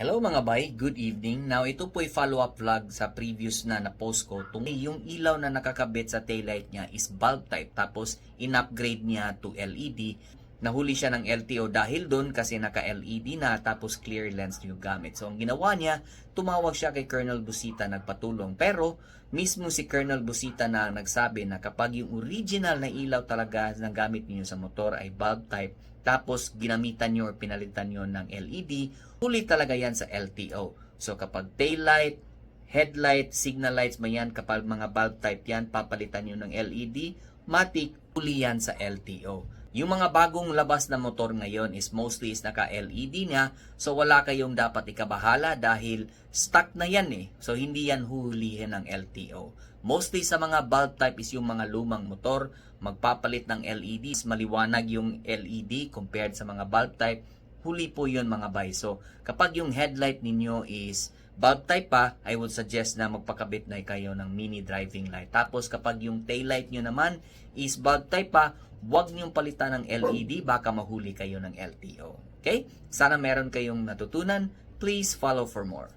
Hello mga bay, good evening. Now ito po ay follow-up vlog sa previous na na-post ko. Tungkol yung ilaw na nakakabit sa taillight niya is bulb type tapos in-upgrade niya to LED. Nahuli siya ng LTO dahil doon kasi naka-LED na tapos clear lens yung gamit. So ang ginawa niya, tumawag siya kay Colonel Busita nagpatulong. Pero mismo si Colonel Busita na nagsabi na kapag yung original na ilaw talaga na gamit niyo sa motor ay bulb type tapos ginamitan nyo or pinalitan nyo ng LED, huli talaga yan sa LTO. So kapag taillight, headlight, signal lights man yan, kapag mga bulb type yan, papalitan nyo ng LED, matik, huli yan sa LTO. Yung mga bagong labas na motor ngayon is mostly is naka-LED na, so wala kayong dapat ikabahala dahil stock na yan eh. So hindi yan huhulihin ng LTO. Mostly sa mga bulb type is yung mga lumang motor, magpapalit ng LEDs, maliwanag yung LED compared sa mga bulb type, huli po yun mga bay. So, kapag yung headlight ninyo is bulb type pa, I would suggest na magpakabit na kayo ng mini driving light. Tapos kapag yung taillight nyo naman is bulb type pa, huwag nyong palitan ng LED, baka mahuli kayo ng LTO. Okay? Sana meron kayong natutunan. Please follow for more.